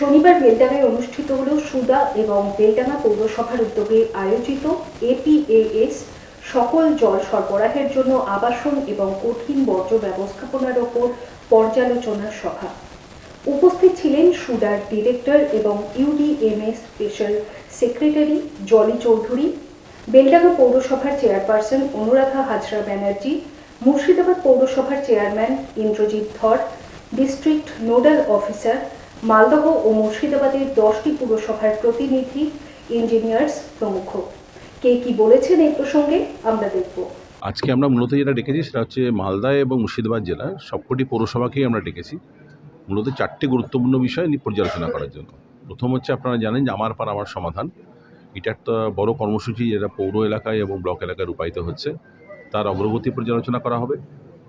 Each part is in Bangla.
শনিবার বেলডাঙায় অনুষ্ঠিত হল সুদা এবং বেলডাঙা পৌরসভার উদ্যোগে আয়োজিত এপিএএস সকল জল সরবরাহের জন্য আবাসন এবং কঠিন বর্জ্য ব্যবস্থাপনার ওপর পর্যালোচনা সভা। উপস্থিত ছিলেন সুডার ডিরেক্টর এবং UDMS special secretary Jolly Chowdhury, Beldanga পৌরসভার চেয়ারপারসন অনুরাধা হাজরা ব্যানার্জি, মুর্শিদাবাদ পৌরসভার chairman Indrajit Dhar, district nodal officer Maldah ও মুর্শিদাবাদের দশটি পুরসভার প্রতিনিধি ইঞ্জিনিয়ার্স প্রমুখ। কে কি বলেছেন এই প্রসঙ্গে আমরা দেখব। আজকে আমরা মূলত যেটা ডেকেছি সেটা হচ্ছে মালদা এবং মুর্শিদাবাদ জেলার সবকটি পৌরসভাকেই আমরা ডেকেছি। মূলত চারটি গুরুত্বপূর্ণ বিষয় নিয়ে পর্যালোচনা করার জন্য। প্রথম হচ্ছে আপনারা জানেন যে আমার পার আমার সমাধান। এটা একটা বড় কর্মসূচি যেটা পৌর এলাকায় এবং ব্লক এলাকায় রূপায়িত হচ্ছে। তার অগ্রগতি পর্যালোচনা করা হবে।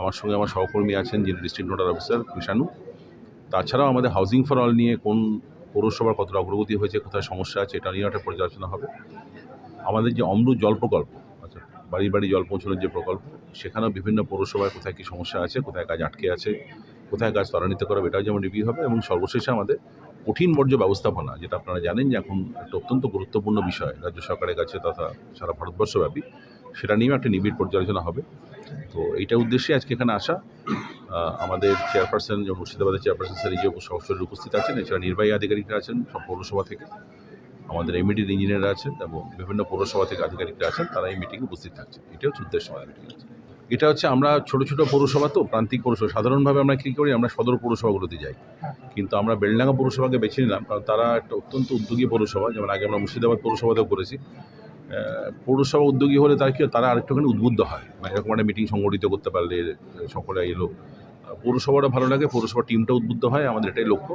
আমার সঙ্গে আমার সহকর্মী আছেন যিনি ডিস্ট্রিক্ট নোডাল অফিসার কৃষাণু তাছাড়াও আমাদের হাউজিং ফর অল নিয়ে কোন পৌরসভার কতটা অগ্রগতি হয়েছে, কোথায় সমস্যা আছে, এটা নিয়ে একটা পর্যালোচনা হবে। আমাদের যে অমৃত জল প্রকল্প আচ্ছা বাড়ি বাড়ি জল পৌঁছানোর যে প্রকল্প, সেখানেও বিভিন্ন পৌরসভায় কোথায় কী সমস্যা আছে, কোথায় কাজ আটকে আছে, কোথায় কাজ ত্বরান্বিত করা এটাও যেমন রিভিউ হবে এবং সর্বশেষে আমাদের কঠিন বর্জ্য ব্যবস্থাপনা, যেটা আপনারা জানেন যে এখন একটা অত্যন্ত গুরুত্বপূর্ণ বিষয় রাজ্য সরকারের কাছে তথা সারা ভারতবর্ষব্যাপী, সেটা নিয়েও একটা নিবিড় পর্যালোচনা হবে। তো এইটা উদ্দেশ্যে আজকে এখানে আসা। আমাদের চেয়ারপারসন যেমন মুর্শিদাবাদের চেয়ারপারসন স্যার নিজে সরাসরি উপস্থিত আছেন, এছাড়া নির্বাহী আধিকারিকরা আছেন, সব পৌরসভা থেকে। আমাদের এমইডির ইঞ্জিনিয়াররা আছেন এবং বিভিন্ন পৌরসভা থেকে আধিকারিকরা আছেন, তারা এই মিটিংয়ে উপস্থিত থাকছেন। এটা হচ্ছে উদ্দেশ্য আমাদের মিটিং এটা হচ্ছে আমরা ছোট ছোট পৌরসভা তো, প্রান্তিক পৌরসভা। সাধারণভাবে আমরা কী করি, আমরা সদর পৌরসভাগুলোতে যাই। কিন্তু আমরা বেলডাঙ্গা পৌরসভাকে বেছে নিলাম, কারণ তারা একটা অত্যন্ত উদ্যোগী পৌরসভা। যেমন আগে আমরা মুর্শিদাবাদ পৌরসভাতেও করেছি। পৌরসভা উদ্যোগী হলে তারা কি তারা আরেকটুখানি উদ্বুদ্ধ হয়। মানে এরকম একটা মিটিং সংগঠিত করতে পারলে সকলে এলো। পৌরসভাটা ভালো লাগে পৌরসভা টিমটা উদ্বুদ্ধ হয় আমাদের এটাই লক্ষ্য।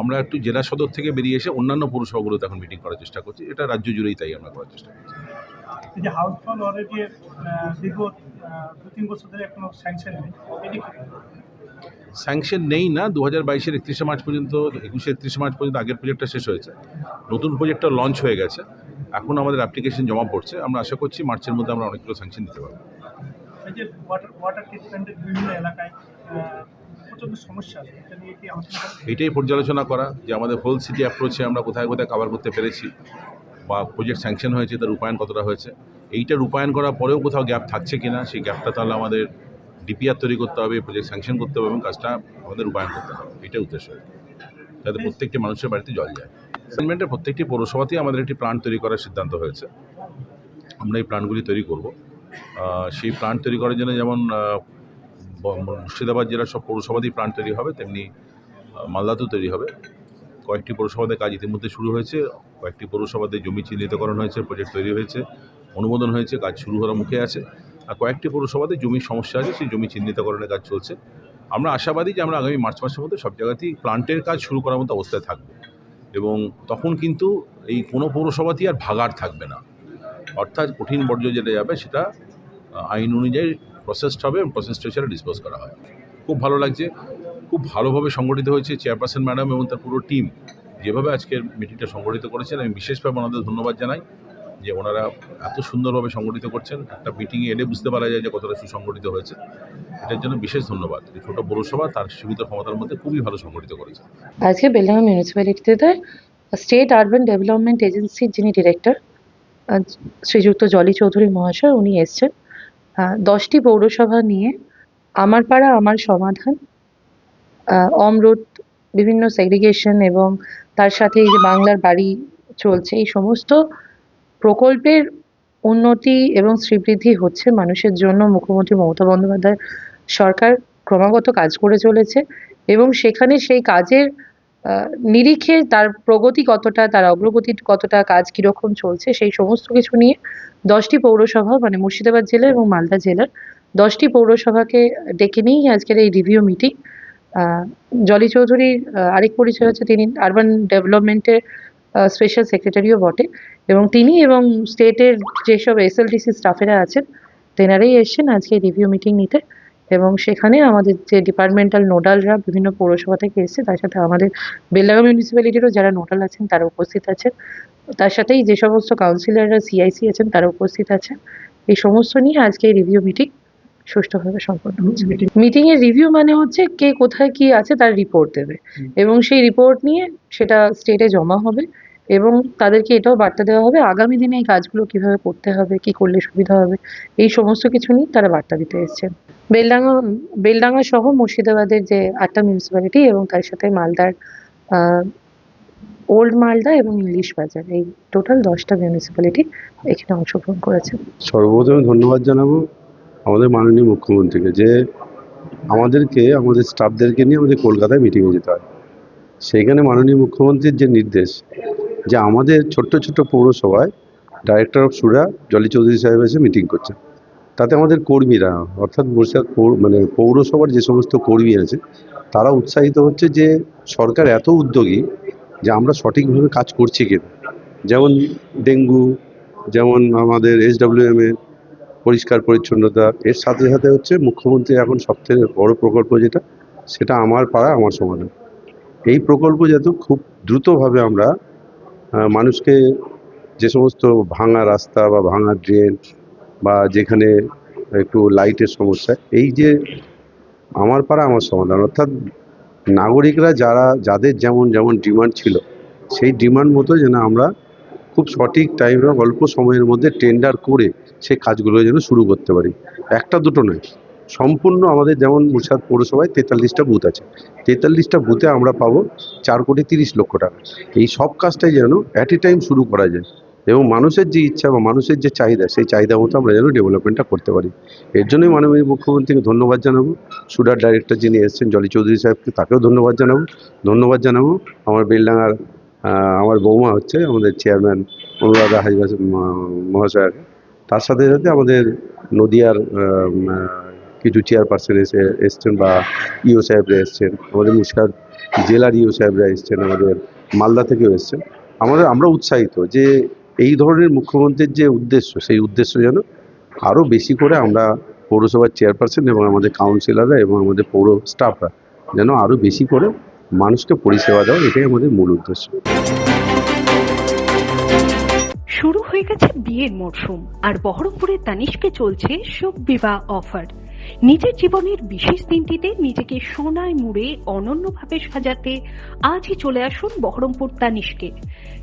আমরা একটু জেলা সদর থেকে বেরিয়ে এসে অন্যান্য পৌরসভাগুলোতে এখন মিটিং করার চেষ্টা করছি। এটা রাজ্য জুড়েই তাই আমরা করার চেষ্টা করছি। যে হাউস ফল অলরেডি দীর্ঘ দু তিন বছর ধরে এখনও স্যাংশন নেই স্যাংশন নেই না। দু হাজার বাইশের একত্রিশে মার্চ পর্যন্ত একুশে একত্রিশে মার্চ পর্যন্ত আগের প্রজেক্টটা শেষ হয়েছে। নতুন প্রজেক্টটা লঞ্চ হয়ে গেছে। এখন আমাদের অ্যাপ্লিকেশন জমা পড়ছে। আমরা আশা করছি মার্চের মধ্যে আমরা অনেকগুলো স্যাংশন দিতে পারব। কি এটাই পর্যালোচনা করা যে আমাদের হোল সিটি অ্যাপ্রোচে আমরা কোথায় কোথায় কভার করতে পেরেছি বা প্রজেক্ট স্যাংশন হয়েছে তার রূপায়ণ কতটা হয়েছে। এইটা রূপায়ণ করার পরেও কোথাও গ্যাপ থাকছে কিনা সেই গ্যাপটা তাহলে আমাদের ডিপিআর তৈরি করতে হবে প্রজেক্ট স্যাংশন করতে হবে এবং কাজটা আমাদের রূপায়ণ করতে হবে। এটাই উদ্দেশ্য। যাতে প্রত্যেকটি মানুষের বাড়িতে জল যায়। সেটেলমেন্টের প্রত্যেকটি পৌরসভাতেই আমাদের একটি প্ল্যান তৈরি করার সিদ্ধান্ত হয়েছে। আমরা এই প্ল্যানগুলি তৈরি করব। সেই প্ল্যান তৈরি করার জন্য যেমন মুর্শিদাবাদ জেলার সব পৌরসভাতেই প্ল্যান তৈরি হবে, তেমনি মালদাতেও তৈরি হবে। কয়েকটি পৌরসভাতে কাজ ইতিমধ্যে শুরু হয়েছে। কয়েকটি পৌরসভাতে জমি চিহ্নিতকরণ হয়েছে প্রজেক্ট তৈরি হয়েছে, অনুমোদন হয়েছে, কাজ শুরু হওয়ার মুখে আছে। আর কয়েকটি পৌরসভাতে জমির সমস্যা আছে, সেই জমি চিহ্নিতকরণের কাজ চলছে। আমরা আশাবাদী যে আমরা আগামী মার্চ মাসের মধ্যে সব জায়গাতেই প্লান্টের কাজ শুরু করার মতো অবস্থায় থাকব। এবং তখন কিন্তু এই কোনো পৌরসভাতেই আর ভাগার থাকবে না। অর্থাৎ কঠিন বর্জ্য যেটা যাবে সেটা আইন অনুযায়ী প্রসেসড হবে এবং প্রসেসটা সেটা ডিসপোজ করা হয়। খুব ভালো লাগছে। খুব ভালোভাবে সংগঠিত হয়েছে চেয়ারপারসন ম্যাডাম এবং তার পুরো টিম যেভাবে আজকের মিটিংটা সংগঠিত করেছেন, আমি বিশেষভাবে ওনাদের ধন্যবাদ জানাই। যে ওনারা এত সুন্দরভাবে সংগঠিত করছেন, একটা মিটিংয়ে এলে বুঝতে পারা যায় যে কতটা সুসংগঠিত হয়েছে। এটার জন্য বিশেষ ধন্যবাদ। ছোটো পৌরসভা তার সীমিত ক্ষমতার মধ্যে খুবই ভালো সংগঠিত করেছে। আজকে বেলডাঙ্গা মিউনিসিপ্যালিটিতে স্টেট আরবান ডেভেলপমেন্ট এজেন্সির যিনি ডিরেক্টর শ্রীযুক্ত জলি চৌধুরী মহাশয়, উনি এসছেন। দশটি পৌরসভা নিয়ে আমার পাড়া আমার সমাধান অমরুত, বিভিন্ন সেগ্রিগেশন এবং তার সাথে এই যে বাংলার বাড়ি চলছে, এই সমস্ত প্রকল্পের উন্নতি এবং শ্রীবৃদ্ধি হচ্ছে মানুষের জন্য মুখ্যমন্ত্রী মমতা বন্দ্যোপাধ্যায় সরকার ক্রমাগত কাজ করে চলেছে এবং সেখানে সেই কাজের নিরিখে তার প্রগতি কতটা, তার অগ্রগতি কতটা, কাজ কীরকম চলছে সেই সমস্ত কিছু নিয়ে দশটি পৌরসভা মানে মুর্শিদাবাদ জেলা এবং মালদা জেলার দশটি পৌরসভাকে ডেকে নিয়েই আজকের এই রিভিউ মিটিং জলি চৌধুরীর আরেক পরিচয় হচ্ছে তিনি আরবান ডেভেলপমেন্টের স্পেশাল সেক্রেটারিও বটে। এবং তিনি এবং স্টেটের যেসব এসএলডিসি স্টাফেরা আছেন তেনারাই এসেছেন আজকে রিভিউ মিটিং নিতে। এবং সেখানে আমাদের যে ডিপার্টমেন্টাল নোডালরা বিভিন্ন পৌরসভা থেকে এসেছে তার সাথে আমাদের বেলডাঙ্গা মিউনিসিপ্যালিটিরও যারা নোডাল আছেন তারা উপস্থিত আছেন। তার সাথেই যে সমস্ত কাউন্সিলররা সিআইসি আছেন তারা উপস্থিত আছেন। এই সমস্ত নিয়ে আজকে এই রিভিউ মিটিং সুষ্ঠুভাবে সম্পন্ন হচ্ছে। মিটিং এর রিভিউ মানে হচ্ছে কে কোথায় কি আছে তার রিপোর্ট দেবে। এবং সেই রিপোর্ট নিয়ে সেটা স্টেটে জমা হবে। এবং তাদেরকে এটাও বার্তা দেওয়া হবে, আগামী দিনে এই কাজগুলো কীভাবে করতে হবে, কি করলে সুবিধা হবে, এই সমস্ত কিছু নিয়ে তারা বার্তা দিতে এসেছেন। বেলডাঙ্গা বেলডাঙ্গা সহ মুর্শিদাবাদের যে আটটা মিউনিসিপ্যালিটি এবং তার সাথে মালদার ওল্ড মালদা এবং ইংলিশ বাজার এই টোটাল দশটা মিউনিসিপ্যালিটি এখানে অংশগ্রহণ করেছে সর্বপ্রথমে ধন্যবাদ জানাব আমাদের মাননীয় মুখ্যমন্ত্রীকে যে আমাদেরকে, আমাদের স্টাফদেরকে নিয়ে আমাদের কলকাতায় মিটিংয়ে যেতে হয়। সেইখানে মাননীয় মুখ্যমন্ত্রীর যে নির্দেশ যে আমাদের ছোট্ট ছোট্ট পৌরসভায় ডাইরেক্টর অফ সুরা জলি চৌধুরী সাহেব এসে মিটিং করছে। তাতে আমাদের কর্মীরা, অর্থাৎ পৌর মানে পৌরসভার যে সমস্ত কর্মী আছে, তারা উৎসাহিত হচ্ছে যে সরকার এত উদ্যোগী যে আমরা সঠিকভাবে কাজ করছি কিনা। যেমন ডেঙ্গু, যেমন আমাদের এসডব্লিউএম এর পরিষ্কার পরিচ্ছন্নতা, এর সাথে সাথে হচ্ছে মুখ্যমন্ত্রী এখন সবথেকে বড় প্রকল্প যেটা, সেটা আমার পাড়া আমার সমাধান এই প্রকল্প যাতে খুব দ্রুতভাবে আমরা মানুষকে যে সমস্ত ভাঙা রাস্তা বা ভাঙা ড্রেন বা যেখানে একটু লাইটের সমস্যা, এই যে আমার পাড়া আমার সমাধান, অর্থাৎ নাগরিকরা যারা, যাদের যেমন যেমন ডিমান্ড ছিল, সেই ডিমান্ড মতো যেন আমরা খুব সঠিক টাইমে অল্প সময়ের মধ্যে টেন্ডার করে সেই কাজগুলো যেন শুরু করতে পারি। একটা দুটো নয়। সম্পূর্ণ আমাদের যেমন মুর্শিদাবাদ পৌরসভায় তেতাল্লিশটা বুথ আছে। তেতাল্লিশটা বুথে আমরা পাবো চার কোটি তিরিশ লক্ষ টাকা। এই সব কাজটাই যেন অ্যাট এ টাইম শুরু করা যায়। এবং মানুষের যে ইচ্ছা বা মানুষের যে চাহিদা, সেই চাহিদা মতো আমরা যেন ডেভেলপমেন্টটা করতে পারি। এর জন্যই মাননীয় মুখ্যমন্ত্রীকে ধন্যবাদ জানাব। সুডার ডাইরেক্টর যিনি এসেছেন, জলি চৌধুরী সাহেবকে তাকেও ধন্যবাদ জানাব। ধন্যবাদ জানাব। আমার বেলডাঙ্গার আমার বৌমা হচ্ছে আমাদের চেয়ারম্যান অনুরাধা হাজরা, মহাশয়াকে। তার সাথে সাথে আমাদের নদিয়ার কিছু চেয়ারপারসন এসে এসছেন বা ইও সাহেবরা এসছেন, আমাদের মুর্শিদাবাদ জেলার ইও সাহেবরা এসছেন, আমাদের মালদা থেকেও এসছেন। আমাদের, আমরা উৎসাহিত যে এই ধরনের মুখ্যমন্ত্রীর যে উদ্দেশ্য, সেই উদ্দেশ্য যেন আরও বেশি করে আমরা পৌরসভার চেয়ারপারসন এবং আমাদের কাউন্সিলররা এবং আমাদের পৌর স্টাফরা যেন আরও বেশি করে মানুষকে পরিষেবা দেওয়া এটাই আমাদের মূল উদ্দেশ্য। শুরু হয়ে গেছে বিয়ের মরশুম, আর বহরমপুরের তানিশকে চলছে শোক বিবাহ অফার নিজের জীবনের বিশেষ দিনটিতে নিজেকে সোনায় মুড়ে অনন্যভাবে সাজাতে আজই চলে আসুন বহরমপুর তানিশকে,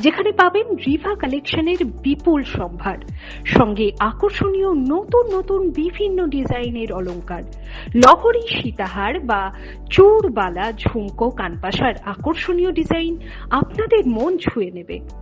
যেখানে পাবেন রিভা কালেকশনের বিপুল সম্ভার, সঙ্গে আকর্ষণীয় নতুন নতুন বিভিন্ন ডিজাইনের অলংকার, লহরী, সীতাহার বা চূড়বালা ঝুমকো, কানপাশার আকর্ষণীয় ডিজাইন আপনাদের মন ছুঁয়ে নেবে।